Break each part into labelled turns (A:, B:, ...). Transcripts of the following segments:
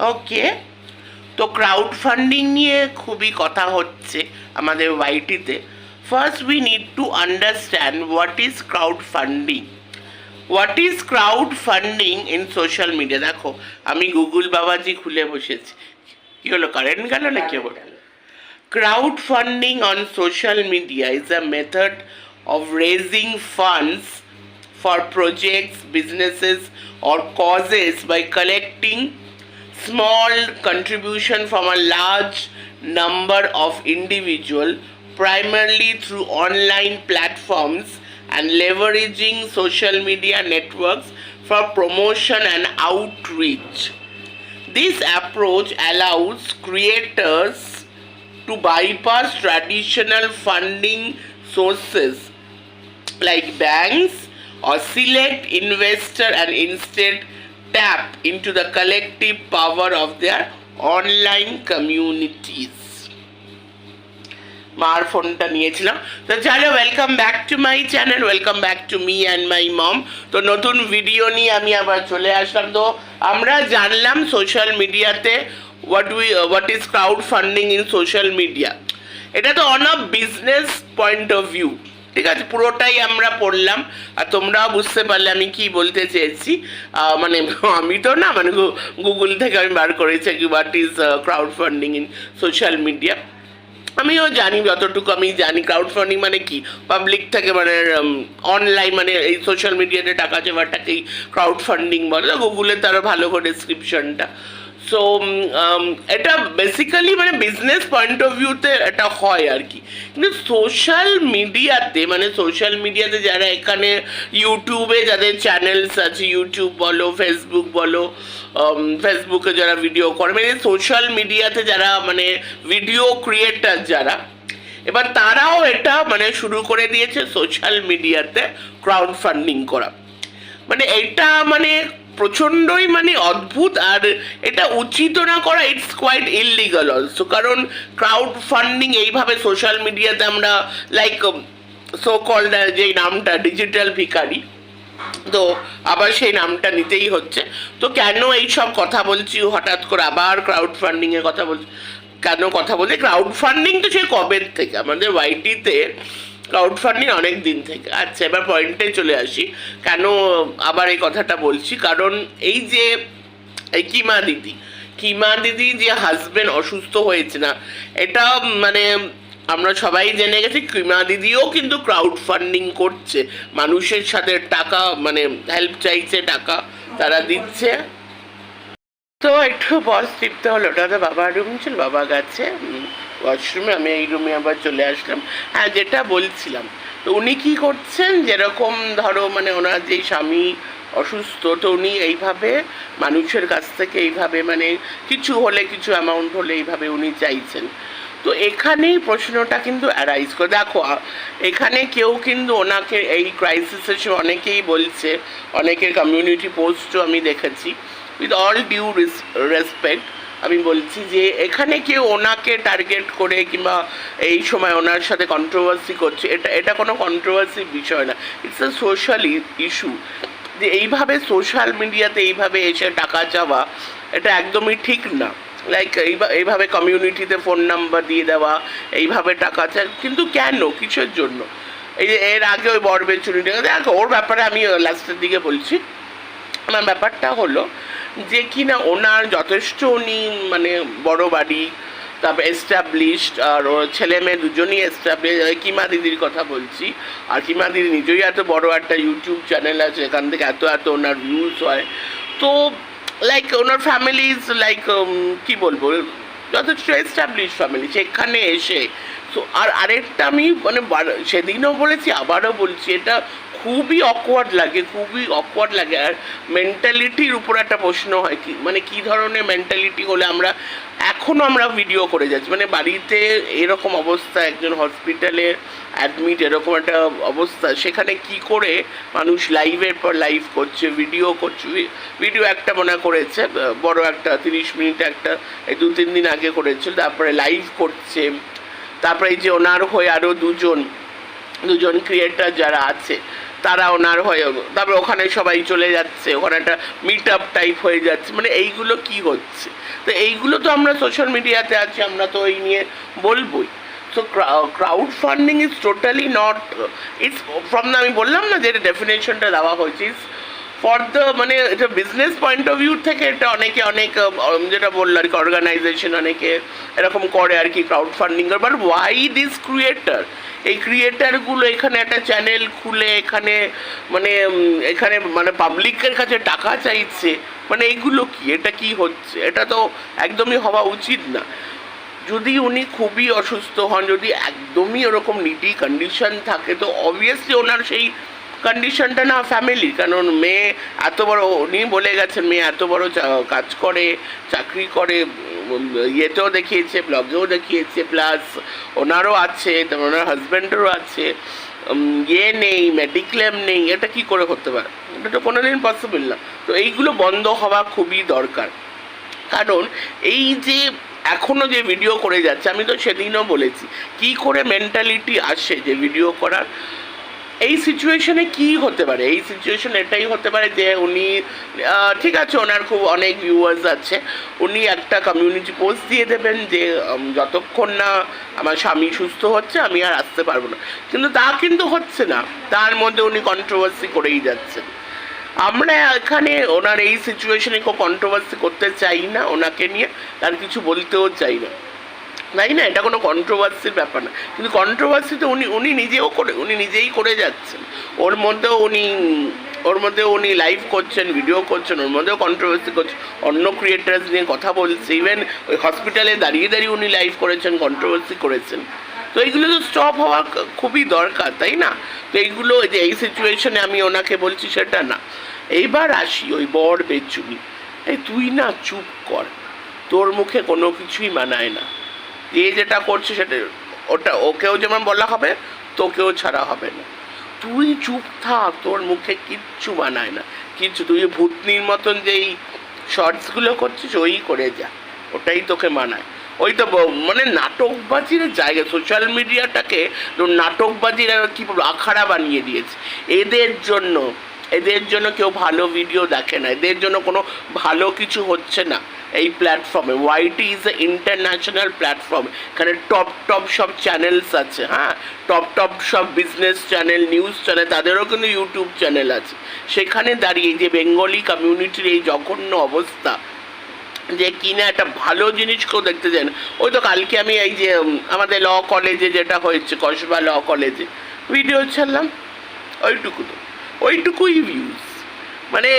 A: ওকে তো crowd funding নিয়ে খুবই কথা হচ্ছে আমাদের ওয়াইটিতে first we need to understand what is crowdfunding what is crowdfunding in social media দেখো আমি গুগল বাবাজি খুলে বসেছি। কী হলো কারেন্ট গেল না কি crowdfunding on social media is a method of raising funds for projects, businesses, or causes by collecting small contribution from a large number of individual primarily through online platforms and leveraging social media networks for promotion and outreach. This approach allows creators to bypass traditional funding sources like banks or select investor and instead tap into the collective power of their online communities. মার ফোনটা নিয়েছিলাম। তো চলো welcome back to my channel welcome back to me and my mom তো নতুন video নিয়ে আমি আবার চলে আসলাম। তো আমরা জানলাম সোশ্যাল মিডিয়াতে what we what is crowdfunding in social media এটা তো on a business point of view ঠিক আছে, পুরোটাই আমরা পড়লাম। আর তোমরাও বুঝতে পারলে আমি কি বলতে চেয়েছি। মানে আমি তো না মানে গুগল থেকে আমি বার করেছি what is crowdfunding in social media আমিও জানি, যতটুকু আমি জানি ক্রাউড ফান্ডিং মানে কি? পাবলিক থেকে মানে অনলাইন মানে এই সোশ্যাল মিডিয়াতে টাকা জমাটাকেই ক্রাউড ফান্ডিং বলে গুগলে তারও ভালো করে ডিসক্রিপশনটা সো এটা বেসিক্যালি মানে বিজনেস পয়েন্ট অফ ভিউতে এটা হয় আর কি। কিন্তু সোশ্যাল মিডিয়াতে মানে সোশ্যাল মিডিয়াতে যারা এখানে ইউটিউবে যাদের চ্যানেলস আছে ইউটিউব বলো ফেসবুক বলো ফেসবুকে যারা ভিডিও করে মানে সোশ্যাল মিডিয়াতে যারা মানে ভিডিও ক্রিয়েটার যারা, এবার তারাও এটা মানে শুরু করে দিয়েছে সোশ্যাল মিডিয়াতে ক্রাউড ফান্ডিং করা। মানে এটা মানে প্রচণ্ডই মানে অদ্ভুত আর এটা উচিত না করা ইটস কোয়াইট ইললিগাল অলসো কারণ ক্রাউড ফান্ডিং এইভাবে সোশ্যাল মিডিয়াতে আমরা লাইক সো কল্ড যে নামটা ডিজিটাল ভিকারি তো আবার সেই নামটা নিতেই হচ্ছে। তো কেন এই সব কথা বলছি? হঠাৎ করে আবার ক্রাউড ফান্ডিং এর কথা বলছি। কেন কথা বলছি? ক্রাউড ফান্ডিং তো সেই কবের থেকে? আমাদের ওয়াইটিতে ক্রাউড ফান্ডিং অনেক দিন থেকে। আচ্ছা এবার পয়েন্টে চলে আসি। কেন আবার এই কথাটা বলছি? কারণ এই যে, এই কিমা দিদি কিমা দিদি যে হাজবেন্ড অসুস্থ হয়েছে না, এটা মানে আমরা সবাই জেনে গেছি, কিমা দিদিও কিন্তু ক্রাউড ফান্ডিং করছে। মানুষের সাথে টাকা মানে হেল্প চাইছে, টাকা তারা দিচ্ছে। তো একটু বস টিপতে হলো। ওটা তো বাবার রুম ছিল, বাবা গেছে। ওয়াশরুমে আমি এই রুমে আবার চলে আসলাম। হ্যাঁ যেটা বলছিলাম, তো উনি কি করছেন? যেরকম ধরো মানে ওনার যেই স্বামী অসুস্থ, তো উনি এইভাবে মানুষের কাছ থেকে এইভাবে মানে কিছু হলে, কিছু অ্যামাউন্ট হলে এইভাবে উনি চাইছেন। তো এখানেই প্রশ্নটা কিন্তু অ্যারাইজ করে, দেখো এখানে কেউ কিন্তু ওনাকে এই ক্রাইসিসের সময় অনেকেই বলছে, অনেকের কমিউনিটি পোস্টও আমি দেখেছি উইথ অল ডিউ রেসপেক্ট আমি বলছি যে এখানে কেউ ওনাকে টার্গেট করে কিংবা এই সময় ওনার সাথে কন্ট্রোভার্সি করছে, এটা এটা কোনো কন্ট্রোভার্সির বিষয় না। ইটস আ সোশ্যাল ইস্যু যে এইভাবে সোশ্যাল মিডিয়াতে এইভাবে এসে টাকা চাওয়া, এটা একদমই ঠিক না। লাইক এইভাবে কমিউনিটিতে ফোন নাম্বার দিয়ে দেওয়া, এইভাবে টাকা চায় কিন্তু কেন? কিসের জন্য? এই এর আগে ওই বরবের চুরিটা দেখো ওর ব্যাপারে আমি লাস্টের দিকে বলছি। আমার ব্যাপারটা হলো যে কিনা ওনার যথেষ্ট উনি মানে বড় বাড়ি, তারপর এস্টাবলিশড আর ওর ছেলে মেয়ে দুজনই এস্টাবলিশ কিমা দিদির কথা বলছি। আর কিমা দিদি নিজেই এত বড় একটা ইউটিউব চ্যানেল আছে, এখান থেকে এত এত ওনার ভিউজ হয়। তো লাইক ওনার ফ্যামিলি ইজ লাইক কী বলব, যথেষ্ট এস্টাবলিশ ফ্যামিলি সেখানে এসে তো আর আরেকটা আমি মানে সেদিনও বলেছি, আবারও বলছি, এটা খুবই অকওয়ার্ড লাগে, খুবই অকওয়ার্ড লাগে। আর মেন্টালিটির উপর একটা প্রশ্ন হয় কি মানে কি ধরনের মেন্টালিটি হলে আমরা এখনও আমরা ভিডিও করে যাচ্ছি। মানে বাড়িতে এরকম অবস্থা, একজন হসপিটালে অ্যাডমিট এরকম একটা অবস্থা, সেখানে কি করে মানুষ লাইভের পর লাইভ করছে ভিডিও করছে। ভিডিও একটা মনে করেছে, বড় একটা, তিরিশ মিনিট একটা, এই দু তিন দিন আগে করেছিল, তারপরে লাইভ করছে। তারপরে এই যে ওনার হয়ে আরও দুজন দুজন ক্রিয়েটার যারা আছে, তারা ওনার হয়ে তারপরে ওখানে সবাই চলে যাচ্ছে, ওখানে একটা মিট আপ টাইপ হয়ে যাচ্ছে মানে এইগুলো কি হচ্ছে? তো এইগুলো তো আমরা সোশ্যাল মিডিয়াতে আছি, আমরা তো এই নিয়ে বলবই। So crowdfunding is totally not it's from আমি বললাম না যে ডেফিনেশনটা দেওয়া হয়েছে ফর দ্য মানে এটা বিজনেস পয়েন্ট অফ ভিউ থেকে এটা অনেকে, অনেক যেটা বলল আর কি অর্গানাইজেশন অনেকে এরকম করে আর কি ক্রাউড ফান্ডিং করে। বাট ওয়াই দিস ক্রিয়েটার এই ক্রিয়েটারগুলো এখানে একটা চ্যানেল খুলে, এখানে মানে এখানে মানে পাবলিকের কাছে টাকা চাইছে মানে এইগুলো কি? এটা কি হচ্ছে? এটা তো একদমই হওয়া উচিত না। যদি উনি খুবই অসুস্থ হন, যদি একদমই ওরকম নিডি কন্ডিশন থাকে, তো অবভিয়াসলি ওনার সেই কন্ডিশনটা না ফ্যামিলি কারণ মেয়ে এত বড়, উনি বলে গেছেন মেয়ে এত বড় কাজ করে, চাকরি করে ইয়েতেও দেখিয়েছে ব্লগেও দেখিয়েছে প্লাস ওনারও আছে ওনার হাজব্যান্ডেরও আছে ইয়ে নেই মেডিক্লেম নেই, এটা কি করে হতে পারে? এটা তো কোনোদিন পসিবল না। তো এইগুলো বন্ধ হওয়া খুবই দরকার। কারণ এই যে এখনও যে ভিডিও করে যাচ্ছে, আমি তো সেদিনও বলেছি, কি করে মেন্টালিটি আসে যে ভিডিও করার? এই সিচুয়েশনে কি হতে পারে? এই সিচুয়েশন এটাই হতে পারে যে উনি ঠিক আছে, ওনার খুব অনেক ভিউয়ার্স আছে। উনি একটা কমিউনিটি পোস্ট দিয়ে দেবেন যে যতক্ষণ না আমার স্বামী সুস্থ হচ্ছে, আমি আর আসতে পারব না। কিন্তু তা কিন্তু হচ্ছে না। তার মধ্যে উনি কন্ট্রোভার্সি করেই যাচ্ছেন। আমরা এখানে ওনার এই সিচুয়েশনে কন্ট্রোভার্সি করতে চাই না ওনাকে নিয়ে। আর কিছু বলতেও চাই না। তাই না, এটা কোনো কন্ট্রোভার্সির ব্যাপার না। কিন্তু কন্ট্রোভার্সি তো উনি উনি নিজেও করে, উনি নিজেই করে যাচ্ছেন। ওর মধ্যেও উনি, ওর মধ্যে উনি লাইভ করছেন ভিডিও করছেন, ওর মধ্যেও কন্ট্রোভার্সি করছেন। অন্য ক্রিয়েটার্স নিয়ে কথা বলছে ইভেন ওই হসপিটালে দাঁড়িয়ে দাঁড়িয়ে উনি লাইভ করেছেন কন্ট্রোভার্সি করেছেন। তো এইগুলো তো স্টপ হওয়া খুবই দরকার, তাই না? তো এইগুলো যে এই সিচুয়েশনে আমি ওনাকে বলছি সেটা না। এইবার আসি ওই বর বেচুনি। এই তুই না চুপ কর, তোর মুখে কোনো কিছুই মানায় না। যে যেটা করছে সেটা, ওটা, ওকেও যেমন বলা হবে, তোকেও ছাড়া হবে না। তুই চুপ থাক, তোর মুখে কিচ্ছু বানায় না। কিচ্ছু, তুই ভূতনির মতন যেই শর্টসগুলো করছিস, ওই করে যা। ওটাই তোকে মানায়। ওই তো মানে নাটকবাজির জায়গা সোশ্যাল মিডিয়াটাকে নাটকবাজির কি আখাড়া বানিয়ে দিয়েছে। এদের জন্য এদের জন্য কেউ ভালো ভিডিও দেখে না। এদের জন্য কোনো ভালো কিছু হচ্ছে না। এই প্ল্যাটফর্মে YT is a international platform এখানে টপ টপ সব চ্যানেলস আছে হ্যাঁ? টপ টপ সব বিজনেস চ্যানেল নিউজ চ্যানেল তাদেরও কিন্তু ইউটিউব চ্যানেল আছে। সেখানে দাঁড়িয়ে যে বেঙ্গলি কমিউনিটির এই জঘন্য অবস্থা, যে কিনা একটা ভালো জিনিস কেউ দেখতে যায় না। ওই তো কালকে আমি এই যে আমাদের ল কলেজে যেটা হয়েছে, কসবা ল কলেজে ভিডিও ছাড়লাম ওইটুকু তো ওইটুকুই ভিউজ মানে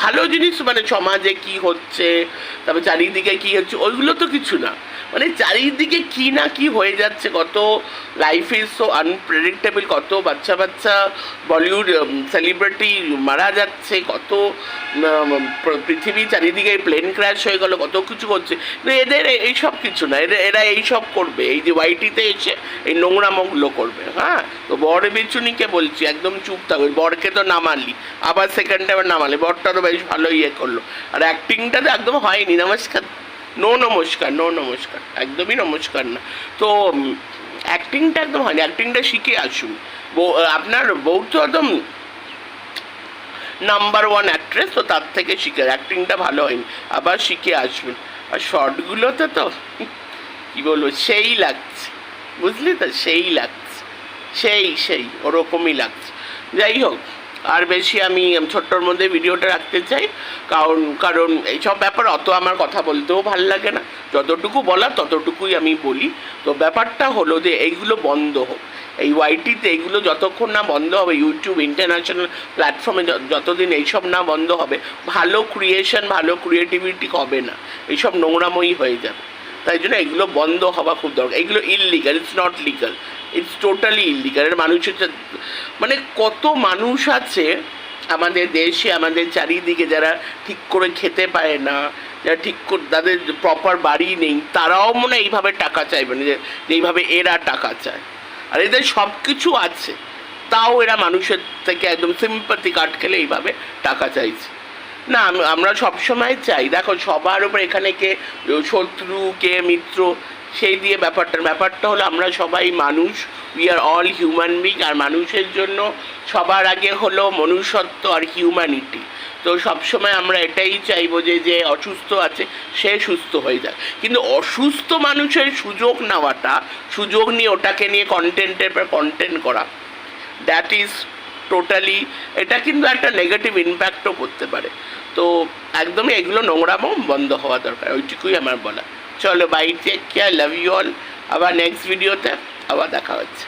A: ভালো জিনিস মানে সমাজে কি হচ্ছে, তারপর চারিদিকে কি হচ্ছে, ওইগুলো তো কিছু না। মানে চারিদিকে কি না কি হয়ে যাচ্ছে, কত লাইফ ইজ সো আনপ্রেডিক্টেবল কত বাচ্চা বাচ্চা বলিউড সেলিব্রিটি মারা যাচ্ছে, কত পৃথিবী চারিদিকে প্লেন ক্র্যাশ হয়ে গেল, কত কিছু কিন্তু এদের এইসব কিছু না এরা এরা এইসব করবে, এই যে ওয়াইটিতে এসে এই নোংরা নোংরামগুলো করবে হ্যাঁ? তো বর বিচুনিকে বলছি, একদম চুপ থাকবে বরকে তো নামালি আবার সেকেন্ড টাইম নামালি বরটা তো বেশ ভালো ইয়ে করল। আর অ্যাক্টিংটা তো একদম হয়নি, নমস্কার। নো নমস্কার নো নমস্কার, একদমই নমস্কার না। তো অ্যাক্টিংটা একদম হয়নি অ্যাক্টিংটা শিখে আসুন। আপনার বউ তো একদম নাম্বার ওয়ান অ্যাক্ট্রেস তো তার থেকে শিখে অ্যাক্টিংটা ভালো হয়নি, আবার শিখে আসবেন। আর শর্টগুলোতে তো, কি বলব, সেই লাগছে, বুঝলি তো? সেই লাগছে, সেই সেই, ওরকমই লাগছে। যাই হোক আর বেশি আমি ছোট্টর মধ্যে ভিডিওটা রাখতে চাই। কারণ কারণ এইসব ব্যাপার অত আমার কথা বলতেও ভালো লাগে না। যতটুকু বলার ততটুকুই আমি বলি। তো ব্যাপারটা হলো যে এইগুলো বন্ধ হোক। এই ওয়াইটিতে এইগুলো যতক্ষণ না বন্ধ হবে, ইউটিউব, ইন্টারন্যাশনাল প্ল্যাটফর্মে যতদিন এইসব না বন্ধ হবে, ভালো ক্রিয়েশন ভালো ক্রিয়েটিভিটি হবে না? এইসব নোংরাময়ী হয়ে যাবে। তাই জন্য এগুলো বন্ধ হওয়া খুব দরকার। এগুলো illegal it's not legal it's totally illegal এর মানুষের মানে কত মানুষ আছে আমাদের দেশে, আমাদের চারিদিকে যারা ঠিক করে খেতে পারে না, যারা ঠিক করে, তাদের প্রপার বাড়ি নেই, তারাও মনে এইভাবে টাকা চাইবে না, যে যে এইভাবে এরা টাকা চায়। আর এদের সব কিছু আছে, তাও এরা মানুষের থেকে একদম সিম্পাতি কাট খেলে এইভাবে টাকা চাইছে। না, আম- আমরা সবসময় চাই। দেখো, সবার উপর এখানে কে শত্রু, কে, মিত্র, সেই দিয়ে ব্যাপারটা। ব্যাপারটা হলো আমরা সবাই মানুষ। We are all human being আর মানুষের জন্য সবার আগে হলো মনুষ্যত্ব আর হিউম্যানিটি তো সবসময় আমরা এটাই চাইব যে যে অসুস্থ আছে, সে সুস্থ হয়ে যাক। কিন্তু অসুস্থ মানুষের সুযোগ নেওয়াটা, সুযোগ নিয়ে ওটাকে নিয়ে কন্টেন্টের পর কন্টেন্ট করা দ্যাট ইজ টোটালি এটা কিন্তু একটা নেগেটিভ ইম্প্যাক্টও করতে পারে। তো একদমই এগুলো নোংরামও বন্ধ হওয়া দরকার, ওইটুকুই আমার বলা চলো bye take care love you all আবার নেক্সট ভিডিওতে আবার দেখা হচ্ছে।